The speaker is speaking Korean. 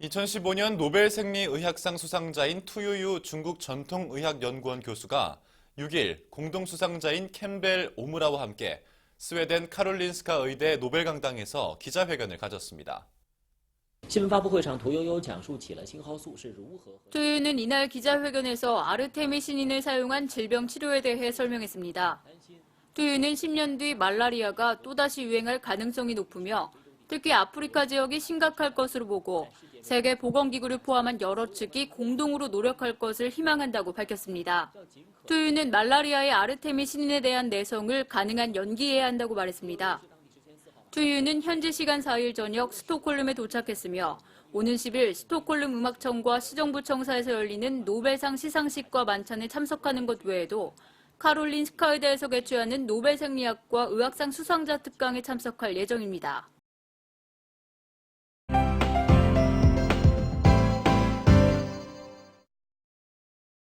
2015년 노벨 생리의학상 수상자인 투유유 중국 전통의학연구원 교수가 6일 공동수상자인 캠벨 오무라와 함께 스웨덴 카롤린스카 의대 노벨 강당에서 기자회견을 가졌습니다. 투유는 이날 기자회견에서 아르테미신인을 사용한 질병 치료에 대해 설명했습니다. 투유는 10년 뒤 말라리아가 또다시 유행할 가능성이 높으며 특히 아프리카 지역이 심각할 것으로 보고 세계 보건기구를 포함한 여러 측이 공동으로 노력할 것을 희망한다고 밝혔습니다. 투유는 말라리아의 아르테미 신인에 대한 내성을 가능한 연기해야 한다고 말했습니다. 투유는 현지 시간 4일 저녁 스톡홀름에 도착했으며 오는 10일 스톡홀름 음악청과 시정부 청사에서 열리는 노벨상 시상식과 만찬에 참석하는 것 외에도 카롤린 스카이대에서 개최하는 노벨 생리학과 의학상 수상자 특강에 참석할 예정입니다.